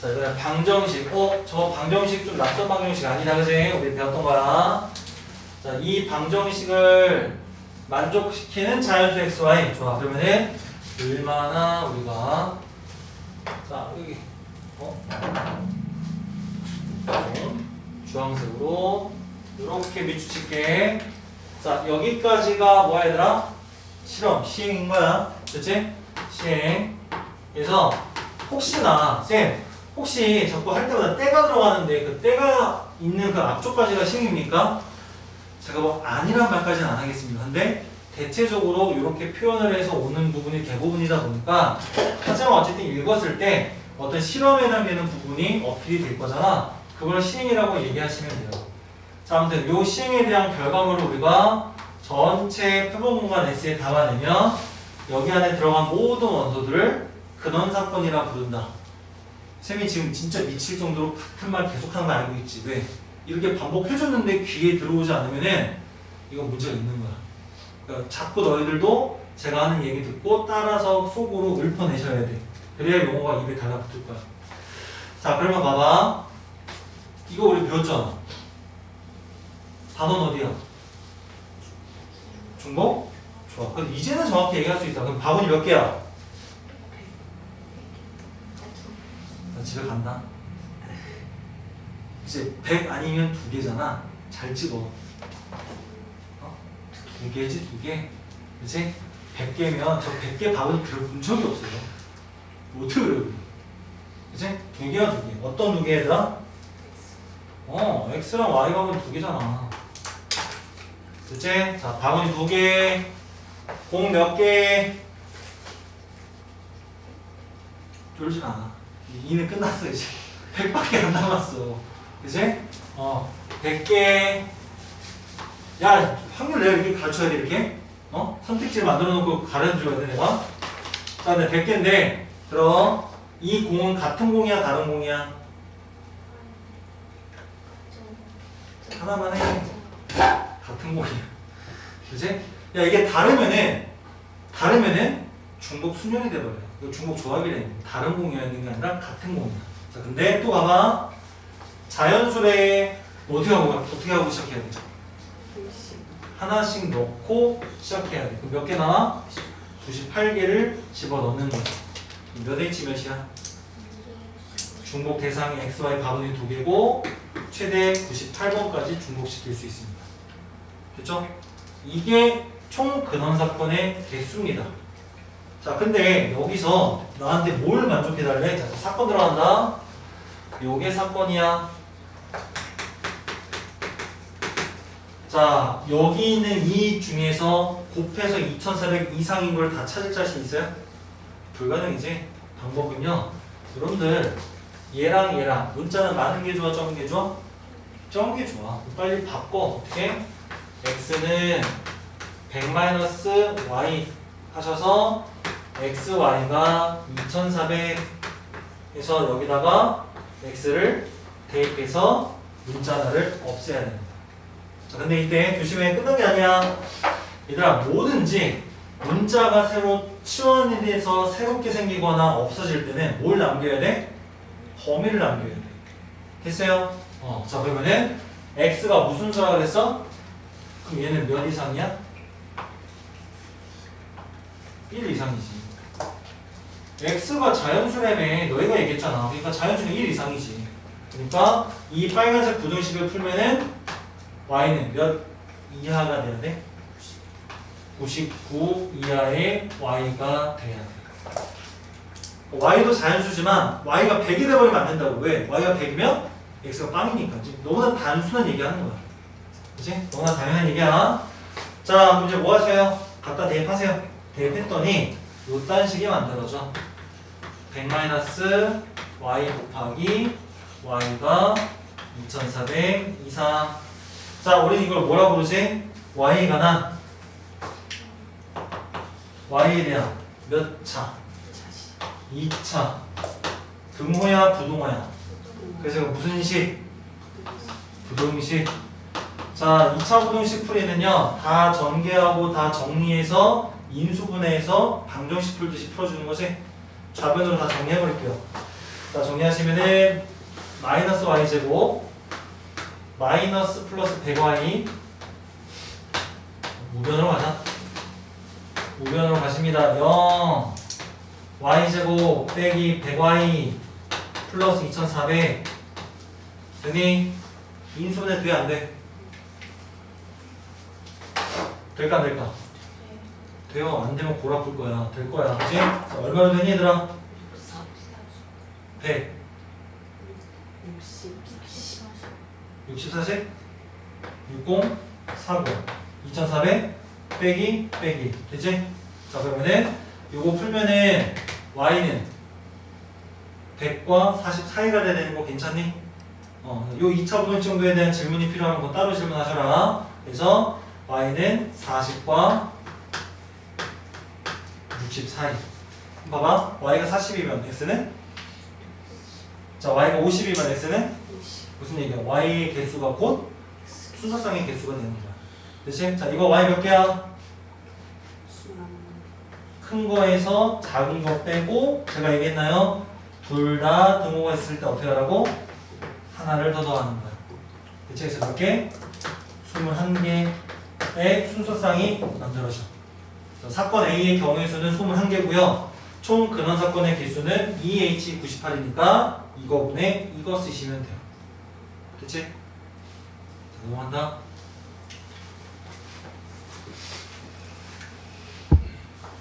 자, 이번에 방정식. 어, 저 방정식 좀 낯선 방정식 아니다, 그지? 우리 배웠던 거야. 자, 이 방정식을 만족시키는 자연수 xy. 좋아. 그러면은 얼마나 우리가 자, 여기 어? 주황색으로 이렇게 밑줄칠게. 자, 여기까지가 뭐야, 얘들아? 실험, 시행인 거야. 그치? 시행. 그래서 혹시나, 쌤, 혹시 자꾸 할 때마다 때가 들어가는데 그 때가 있는 그 앞쪽까지가 시행입니까? 제가 뭐 아니란 말까지는 안 하겠습니다. 근데 대체적으로 이렇게 표현을 해서 오는 부분이 대부분이다 보니까 하지만 어쨌든 읽었을 때 어떤 실험에 해당되는 부분이 어필이 될 거잖아. 그걸 시행이라고 얘기하시면 돼요. 자, 아무튼 요 시행에 대한 결과물을 우리가 전체 표본 공간 S에 담아내면 여기 안에 들어간 모든 원소들을 근원 사건이라 부른다. 쌤이 지금 진짜 미칠 정도로 같은 말 계속하는 거 알고 있지? 왜? 이렇게 반복해줬는데 귀에 들어오지 않으면은 이건 문제가 있는 거야. 그러니까 자꾸 너희들도 제가 하는 얘기 듣고 따라서 속으로 읊어내셔야 돼. 그래야 용어가 입에 달라붙을 거야. 자, 그러면 봐봐. 이거 우리 배웠잖아. 단어는 어디야? 중복? 좋아. 그럼 이제는 정확히 얘기할 수 있다. 그럼 바구니 몇 개야? 집에 간다. 이제 100 아니면 두 개잖아. 잘 찍어. 어? 두 개지, 두 개. 그치? 100개면 저 100개 밥은 들어본 적이 없어요. 뭐 어떻게 그래? 그치? 두 개야, 두 개. 어떤 두 개, 얘들아? 어, X랑 Y 밥은 두 개잖아. 그치? 자, 밥은 두 개. 공 몇 개? 쫄진 않아. 이는 끝났어, 이제. 100밖에 안 남았어. 그치? 어, 100개. 야, 확률 내가 이렇게 가르쳐야 돼, 이렇게? 어? 선택지를 만들어 놓고 가르쳐줘야 돼, 내가? 자, 근데 100개인데, 들어. 이 공은 같은 공이야, 다른 공이야? 하나만 해. 같은 공이야. 그치? 야, 이게 다르면은, 다르면은 중복 순연이 돼버려. 이거 중복 조합이래. 다른 공이었는 게 아니라 같은 공이야. 자, 근데 또 봐봐. 자연수에 어떻게 하고, 어떻게 하고 시작해야 돼? 하나씩 넣고 시작해야 돼. 그럼 몇 개 나와? 98개를 집어 넣는 거야. 몇 H 몇이야? 중복 대상이 XY 바구니 두 개고 최대 98번까지 중복시킬 수 있습니다. 됐죠? 이게 총 근원 사건의 개수입니다. 자, 근데 여기서 나한테 뭘 만족해달래? 자, 사건 들어간다. 요게 사건이야. 자, 여기 있는 이 중에서 곱해서 2400 이상인 걸 다 찾을 자신 있어요? 불가능이지. 방법은요. 여러분들 얘랑 얘랑 문자는 많은 게 좋아, 적은 게 좋아? 적은 게 좋아. 빨리 바꿔. 어떻게? x는 100-y 하셔서 xy가 2400에서 여기다가 x를 대입해서 문자 하나를 없애야 됩니다. 자, 근데 이때 조심해. 끝난 게 아니야. 얘들아, 뭐든지 문자가 새로 치원이 돼서 새롭게 생기거나 없어질 때는 뭘 남겨야 돼? 범위를 남겨야 돼. 됐어요? 어, 자, 그러면은 x가 무슨 수라 그랬어? 그럼 얘는 몇 이상이야? 1 이상이지. X가 자연수라며 너희가 얘기했잖아. 그러니까 자연수는 1 이상이지. 그러니까 이 빨간색 부등식을 풀면은 y는 몇 이하가 돼야 돼? 99 이하의 y가 돼야 돼. y도 자연수지만 y가 100이 돼버리면 안 된다고. 왜? y가 100이면 x가 빵이니까. 지금 너무나 단순한 얘기하는 거야. 그치? 너무나 당연한 얘기야. 자, 문제 뭐 하세요? 갖다 대입하세요. 대입했더니 요딴 식이 만들어져. 100 y 곱하기 y가 2400 이상. 자, 우리 이걸 뭐라 부르지? y가 난 y에 대한 몇 차? 2차. 등호야, 부동호야? 그래서 무슨 식? 부동식. 자, 2차 부동식 풀이는요, 다 전개하고 다 정리해서 인수분해해서 방정식 풀듯이 풀어주는 거지. 좌변으로 다 정리해버릴게요. 자 정리하시면은 마이너스 y제곱 마이너스 플러스 100y 우변으로 가자 우변으로 가십니다 0 y제곱 빼기 100y 플러스 2400 되니? 인수분해 돼? 안 돼? 될까 안 될까? 돼요 안 되면 골 아플 거야 될 거야 그치? 자, 얼마나 되니 얘들아? 100 64씩 60 40 2400 빼기 빼기 되지? 자 그러면은 요거 풀면은 y는 100과 40 사이가 되는 거 괜찮니? 어, 요 2차 부분 정도에 대한 질문이 필요하면 거 따로 질문하셔라 그래서 y는 40과 60 사이 봐봐 y가 40이면 x는 자 y가 50이면 x는 무슨 얘기야? y의 개수가 곧 순서상의 개수가 되는 거야. 그치? 자, 이거 y 몇 개야? 큰 거에서 작은 거 빼고 제가 얘기했나요? 둘 다 등호가 있을 때 어떻게 하라고? 하나를 더 더하는 거야. 그래서 몇 개? 21개의 순서상이 만들어져. 자, 사건 A의 경우의 수는 21개고요. 총 근원 사건의 개수는 2H98이니까 이거 분에 이거 쓰시면 돼요. 그치? 자, 넘어간다.